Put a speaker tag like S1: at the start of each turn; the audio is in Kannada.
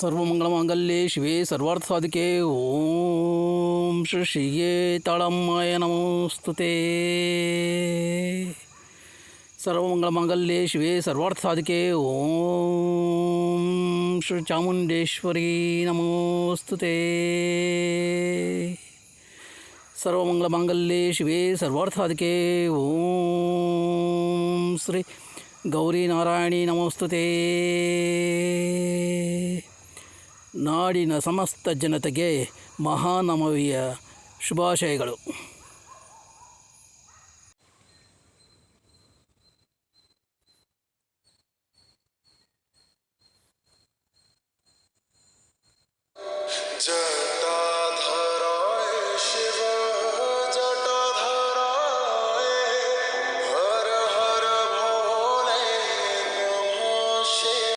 S1: ಸರ್ವಮಂಗಳಮಾಂಗಲ್ಯೆ ಶಿವೆ ಸರ್ವಾರ್ಥಸಾಧಿಕೆ, ಓಂ ಶ್ರೀ ಶ್ರೀಯೇ ತಾಳಮ್ಮಾಯ ನಮೋಸ್ತುತೆ. ಶಿವೇ ಶಿವೆ ಸರ್ವಾರ್ಥಸಾಧಿಕೆ, ಓಂ ಶ್ರೀ ಚಾಮುಂಡೇಶ್ವರಿ ನಮೋಸ್ತುತೆ. ಶಿವೇ ಶಿವೆ ಸರ್ವಾರ್ಥಸಾಧಿಕೆ, ಓಂ ಶ್ರೀ ಗೌರಿ ನಾರಾಯಣಿ ನಮೋಸ್ತುತೆ. ನಾಡಿನ ಸಮಸ್ತ ಜನತೆಗೆ ಮಹಾನವಮಿಯ ಶುಭಾಶಯಗಳು.
S2: जय